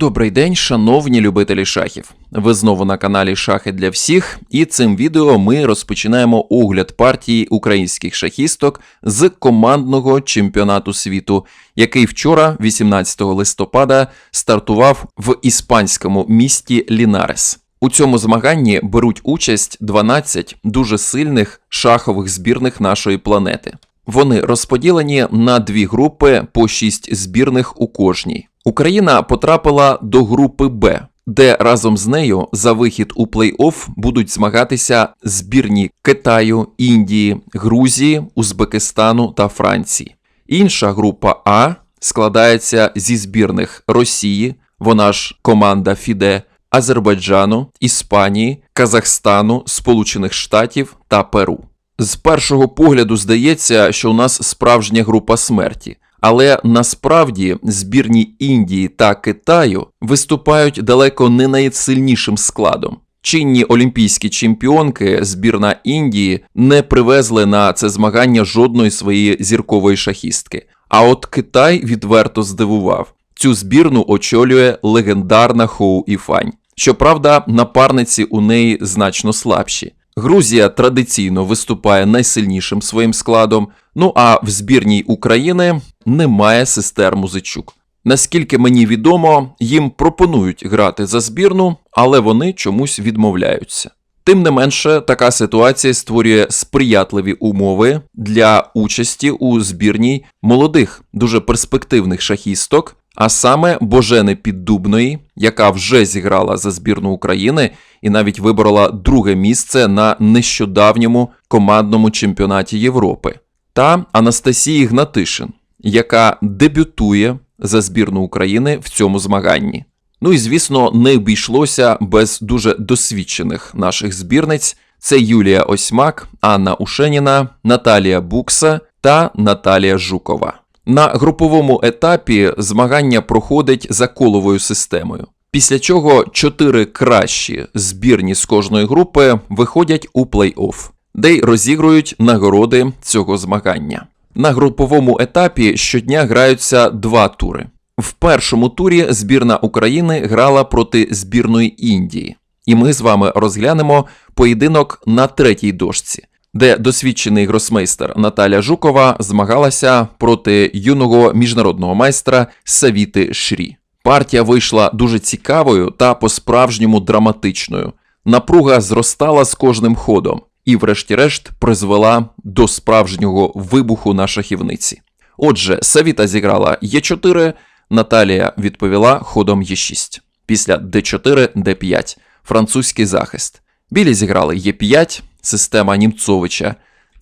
Добрий день, шановні любителі шахів. Ви знову на каналі Шахи для всіх, і цим відео ми розпочинаємо огляд партії українських шахісток з командного чемпіонату світу, який вчора, 18 листопада, стартував в іспанському місті Лінарес. У цьому змаганні беруть участь 12 дуже сильних шахових збірних нашої планети. Вони розподілені на дві групи по 6 збірних у кожній. Україна потрапила до групи Б, де разом з нею за вихід у плей-офф будуть змагатися збірні Китаю, Індії, Грузії, Узбекистану та Франції. Інша група А складається зі збірних Росії, вона ж команда Фіде, Азербайджану, Іспанії, Казахстану, Сполучених Штатів та Перу. З першого погляду здається, що у нас справжня група смерті. Але насправді збірні Індії та Китаю виступають далеко не найсильнішим складом. Чинні олімпійські чемпіонки збірна Індії не привезли на це змагання жодної своєї зіркової шахістки. А от Китай відверто здивував. Цю збірну очолює легендарна Хоу Іфань. Щоправда, напарниці у неї значно слабші. Грузія традиційно виступає найсильнішим своїм складом. Ну а в збірній України немає сестер Музичук. Наскільки мені відомо, їм пропонують грати за збірну, але вони чомусь відмовляються. Тим не менше, така ситуація створює сприятливі умови для участі у збірній молодих, дуже перспективних шахісток, а саме Божени Піддубної, яка вже зіграла за збірну України і навіть виборола друге місце на нещодавньому командному чемпіонаті Європи, та Анастасії Гнатишин, яка дебютує за збірну України в цьому змаганні. Ну і звісно, не обійшлося без дуже досвідчених наших збірниць. Це Юлія Осьмак, Анна Ушеніна, Наталія Букса та Наталія Жукова. На груповому етапі змагання проходить за коловою системою. Після чого чотири кращі збірні з кожної групи виходять у плей-офф, де й розігрують нагороди цього змагання. На груповому етапі щодня граються два тури. В першому турі збірна України грала проти збірної Індії, і ми з вами розглянемо поєдинок на третій дошці, де досвідчений гросмейстер Наталя Жукова змагалася проти юного міжнародного майстра Савіти Шрі. Партія вийшла дуже цікавою та по-справжньому драматичною. Напруга зростала з кожним ходом і, врешті-решт, призвела до справжнього вибуху на шахівниці. Отже, Савіта зіграла Е4, Наталія відповіла ходом Е6. Після Д4, Д5, французький захист. Білі зіграли Е5, система Німцовича,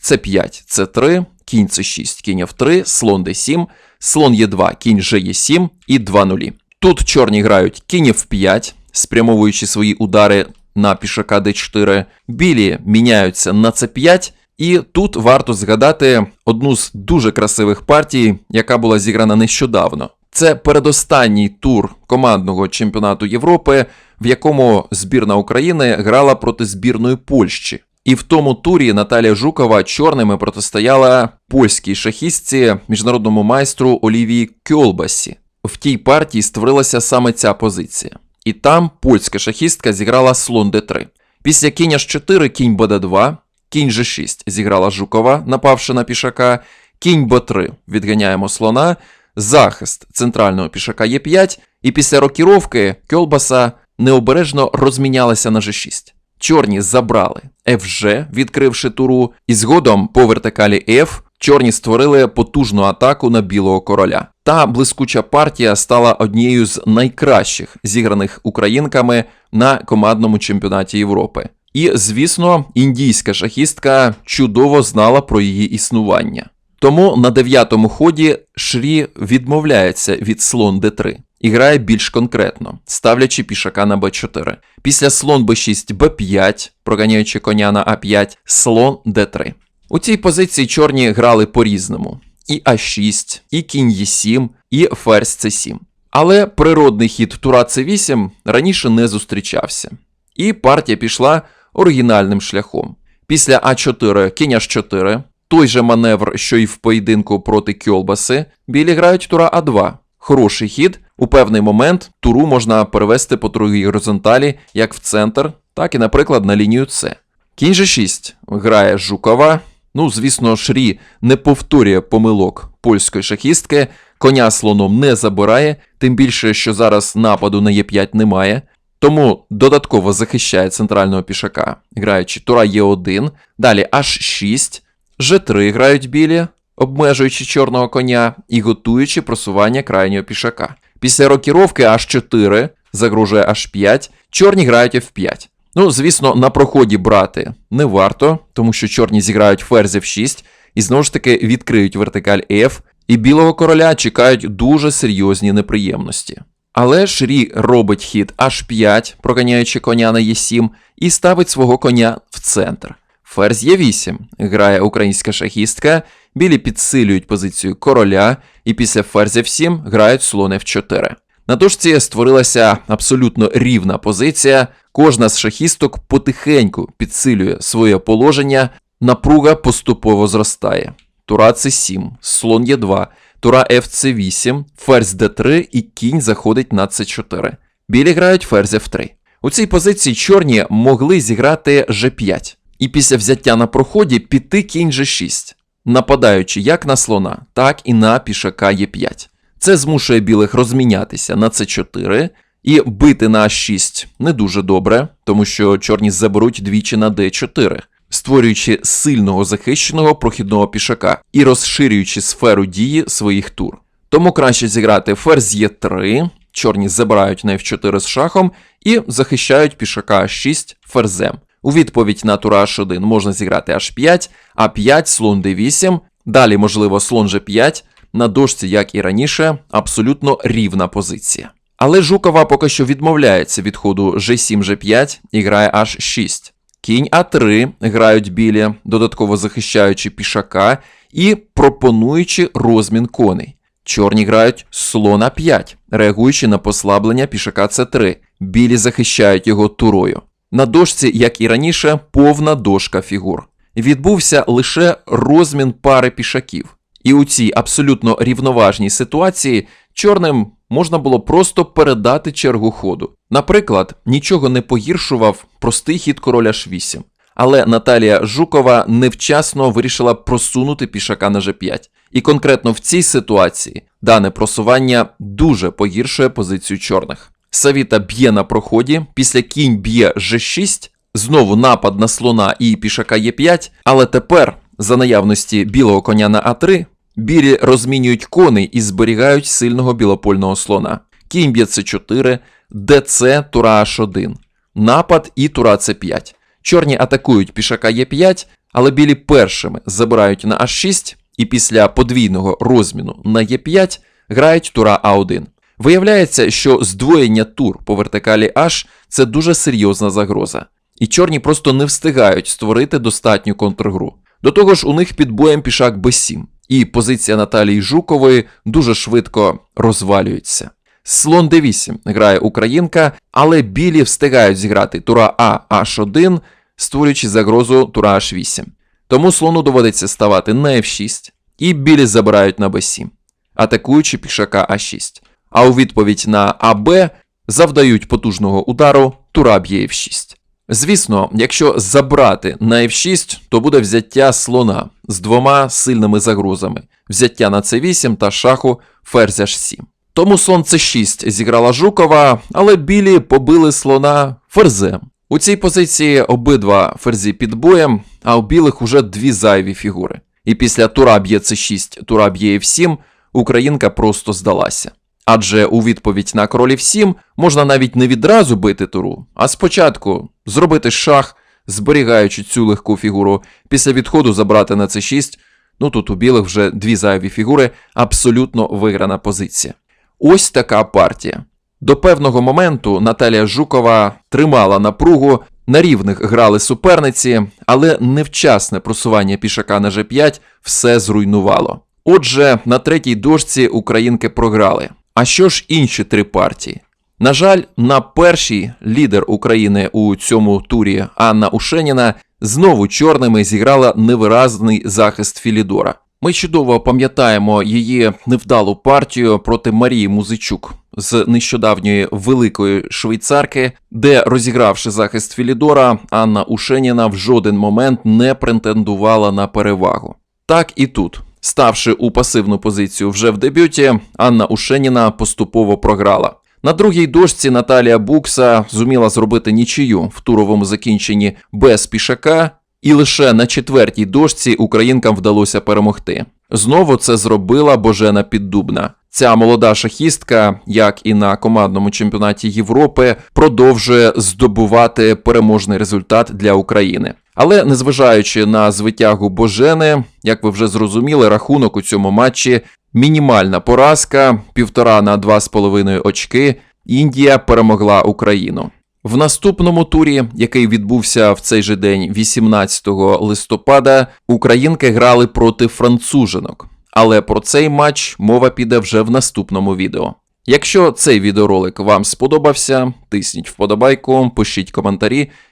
С5, С3, кінь С6, кінь F3, слон Д7, слон Е2, кінь Ж7 і 2 нулі. Тут чорні грають кінь F5, спрямовуючи свої удари на пішака d4, білі міняються на c5, і тут варто згадати одну з дуже красивих партій, яка була зіграна нещодавно. Це передостанній тур командного чемпіонату Європи, в якому збірна України грала проти збірної Польщі. І в тому турі Наталія Жукова чорними протистояла польській шахістці, міжнародному майстру Олівії Кьолбасі. В тій партії створилася саме ця позиція. І там польська шахістка зіграла слон d3. Після кінь h4 кінь bd2, кінь g6 зіграла Жукова, напавши на пішака, кінь b3 відганяємо слона, захист центрального пішака Е5, і після рокіровки Кьолбаса необережно розмінялася на g6. Чорні забрали FG, відкривши туру, і згодом по вертикалі F чорні створили потужну атаку на білого короля. Та блискуча партія стала однією з найкращих зіграних українками на командному чемпіонаті Європи. І, звісно, індійська шахістка чудово знала про її існування. Тому на дев'ятому ході Шрі відмовляється від слон d3 і грає більш конкретно, ставлячи пішака на b4. Після слон b6 b5, проганяючи коня на a5, слон d3. У цій позиції чорні грали по-різному: і А6, і кінь Е7, і ферзь С7. Але природний хід тура С8 раніше не зустрічався. І партія пішла оригінальним шляхом. Після А4 кінь H4, той же маневр, що й в поєдинку проти Кьолбаси, білі грають тура А2. Хороший хід, У певний момент туру можна перевести по другій горизонталі як в центр, так і, наприклад, на лінію С. Кінь G6 грає Жукова. Ну, звісно, Шрі не повторює помилок польської шахістки, коня слоном не забирає, тим більше, що зараз нападу на Е5 немає. Тому додатково захищає центрального пішака, граючи Тура Е1, далі H6, G3 грають білі, обмежуючи чорного коня і готуючи просування крайнього пішака. Після рокіровки H4 загрожує H5, чорні грають F5. Ну, звісно, на проході брати не варто, тому що чорні зіграють ферзь F6 і знову ж таки відкриють вертикаль F, і білого короля чекають дуже серйозні неприємності. Але Шрі робить хід H5, проганяючи коня на Е7, і ставить свого коня в центр. Ферзь Е8 грає українська шахістка, білі підсилюють позицію короля, і після ферзь F7 грають слон F4. На дошці створилася абсолютно рівна позиція. Кожна з шахісток потихеньку підсилює своє положення, напруга поступово зростає. Тура С7, слон Е2, тура ФЦ8, ферзь Д3 і кінь заходить на С4. Білі грають ферзь F3. У цій позиції чорні могли зіграти G5, і після взяття на проході піти кінь G6, нападаючи як на слона, так і на пішака Е5. Це змушує білих розмінятися на С4 і бити на А6 не дуже добре, тому що чорні заберуть двічі на Д4, створюючи сильного захищеного прохідного пішака і розширюючи сферу дії своїх тур. Тому краще зіграти ферзь Е3, чорні забирають на F4 з шахом і захищають пішака А6 ферзем. У відповідь на тура H1 можна зіграти H5, А5, слон D8, далі, можливо, слон G5, на дошці, як і раніше, абсолютно рівна позиція. Але Жукова поки що відмовляється від ходу G7, G5 і грає H6. Кінь А3 грають білі, додатково захищаючи пішака і пропонуючи розмін коней. Чорні грають слон А5, реагуючи на послаблення пішака С3. Білі захищають його турою. На дошці, як і раніше, повна дошка фігур. Відбувся лише розмін пари пішаків. І у цій абсолютно рівноважній ситуації чорним можна було просто передати чергу ходу. Наприклад, нічого не погіршував простий хід короля H8. Але Наталія Жукова невчасно вирішила просунути пішака на G5. І конкретно в цій ситуації дане просування дуже погіршує позицію чорних. Савіта б'є на проході, після кінь б'є G6, знову напад на слона і пішака Е5, але тепер, за наявності білого коня на А3, білі розмінюють коней і зберігають сильного білопольного слона. Кінь б'є С4, ДЦ, тура H1, напад і тура С5. Чорні атакують пішака Е5, але білі першими забирають на А6 і після подвійного розміну на Е5 грають тура А1. Виявляється, що здвоєння тур по вертикалі H це дуже серйозна загроза, і чорні просто не встигають створити достатню контргру. До того ж, у них під боєм пішак Б7, і позиція Наталії Жукової дуже швидко розвалюється. Слон D8 грає Українка, але білі встигають зіграти тура А H1, створюючи загрозу тура H8. Тому слону доводиться ставати на F6, і білі забирають на B7, атакуючи пішака А6. А у відповідь на АБ завдають потужного удару тура б'є F6. Звісно, якщо забрати на F6, то буде взяття слона з двома сильними загрозами: взяття на C8 та шаху ферзь H7. Тому слон C6 зіграла Жукова, але білі побили слона ферзем. У цій позиції обидва ферзі під боєм, а у білих уже дві зайві фігури. І після тура б'є С6, тура б'є F7, Українка просто здалася. Адже у відповідь на королів 7 можна навіть не відразу бити туру, а спочатку зробити шах, зберігаючи цю легку фігуру, після відходу забрати на С6. Ну тут у білих вже дві зайві фігури, абсолютно виграна позиція. Ось така партія. До певного моменту Наталія Жукова тримала напругу, на рівних грали суперниці, але невчасне просування пішака на G5 все зруйнувало. Отже, на третій дошці українки програли. А що ж інші три партії? На жаль, на першій лідер України у цьому турі Анна Ушеніна знову чорними зіграла невиразний захист Філідора. Ми чудово пам'ятаємо її невдалу партію проти Марії Музичук з нещодавньої великої швейцарки, де, розігравши захист Філідора, Анна Ушеніна в жоден момент не претендувала на перевагу. Так і тут. Ставши у пасивну позицію вже в дебюті, Анна Ушеніна поступово програла. На другій дошці Наталія Букса зуміла зробити нічию в туровому закінченні без пішака, і лише на четвертій дошці українкам вдалося перемогти. Знову це зробила Божена Піддубна. Ця молода шахістка, як і на командному чемпіонаті Європи, продовжує здобувати переможний результат для України. Але незважаючи на звитягу Божени, як ви вже зрозуміли, рахунок у цьому матчі мінімальна поразка, півтора на два з половиною очки. Індія перемогла Україну. В наступному турі, який відбувся в цей же день, 18 листопада, українки грали проти францужинок. Але про цей матч мова піде вже в наступному відео. Якщо цей відеоролик вам сподобався, тисніть вподобайку, пишіть коментарі,